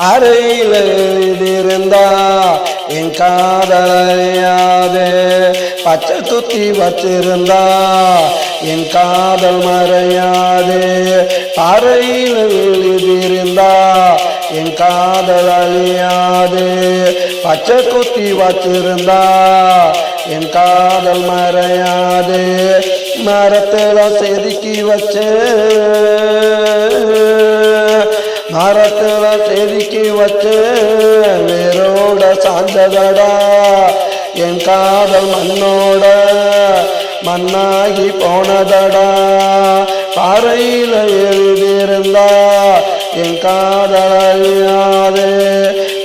அறையில் எழுதியிருந்தா என் காதலையாது பச்சை துத்தி வச்சிருந்தா என் காதல் மறையாது? அறையில் எழுதியிருந்தா என் காதல் அழியாது? பச்சை குத்தி வச்சிருந்தா என் காதல் மறையாது? மரத்தில் செதுக்கி வச்சேன் மரத்துல செதுக்கி வச்சு வேரோட சாந்ததடா என் காதல் மண்ணோட மண்ணாகி போனதடா. பாறையில எழுதியிருந்தா என் காதல் அழியாது.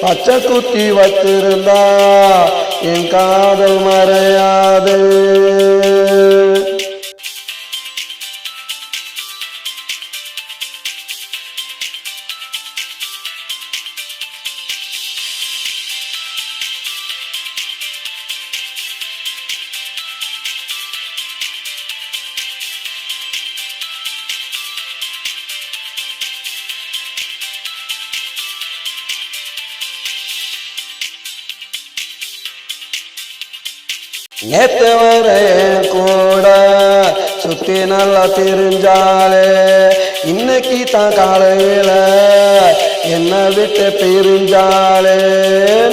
பச்சை குத்தி வச்சிருந்தா என் காதல் மறையாது. நேத்து வரை கூட சுத்தி நல்லா தெரிஞ்சாலே இன்னைக்கு தான் காலையில என்ன விட்டு பிரிஞ்சாலே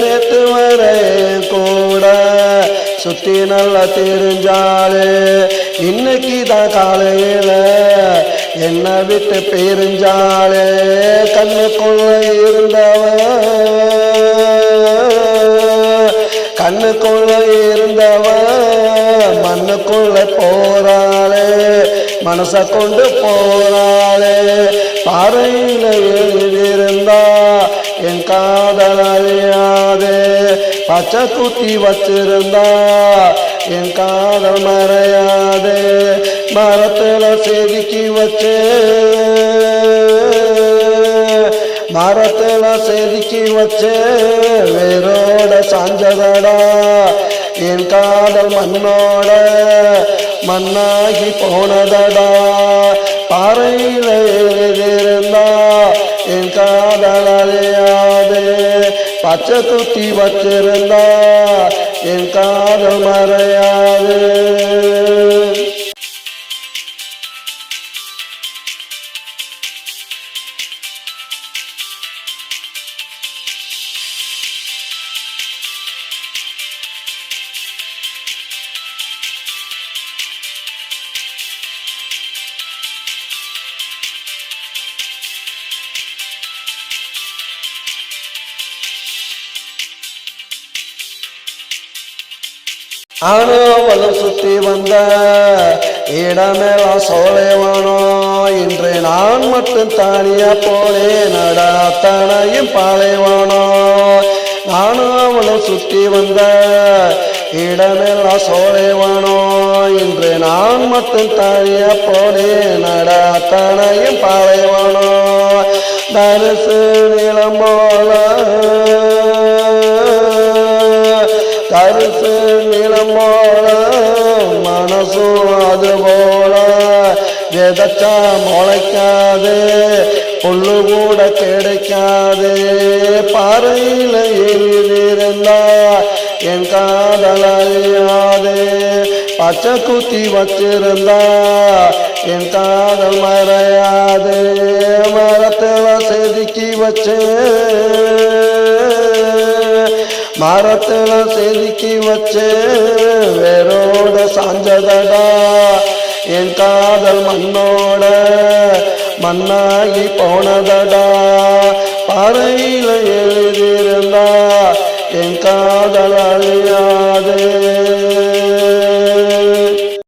நேத்து வரை கூட சுத்தி நல்லா தெரிஞ்சாலே இன்னைக்கு தான் காலையில என்ன விட்டு பிரிஞ்சாலே கண்ணுக்குள்ள இருந்தவன் கண்ணுக்குள்ள இருந்தவன். மண்ணுக்குள்ள போறாளே. மனச கொண்டு போறாளே. பாறையில எழுதியிருந்தா என் காதல் அறியாதே பச்சை குத்தி வச்சிருந்தா என் காதல் மறையாதே. மரத்துல செதுக்கி வச்சே. மரத்துல செதுக்கி வச்சே. வேரோட சாஞ்சதடா என் காதல் மண்ணோட மண்ணாகி போனதடா. பாறையில இருந்தா என் காதல் அழியாது. பச்சை குத்தி வச்சிருந்தா என் காதல் மறையாது. அனுபலம் சுற்றி வந்த இடமெல்லாம் சோழைவானோ இன்று நான் மட்டும் தானியா போலே தனையும் பாலைவானோ? நானும் அவளும் சுத்தி வந்த இடமெல்லாம் சோழைவானோ இன்று நான் மட்டும் தானியா போலே தனையும் பாலைவானோ? தரிசு நிலம் போல தரிசு மனசும் அது போல விதைச்சா முளைக்காது புல்லு கூட கிடைக்காது. பாறையில் எழுதியிருந்தா என் காதல் அறியாது பச்சை குத்தி வச்சிருந்தா என் காதல் மறையாது. மரத்தில் செதுக்கி வச்சு மரத்துல செதுக்கி வச்சு வேரோட சாஞ்சதடா என் காதல் மண்ணோட மண்ணாகி போனதடா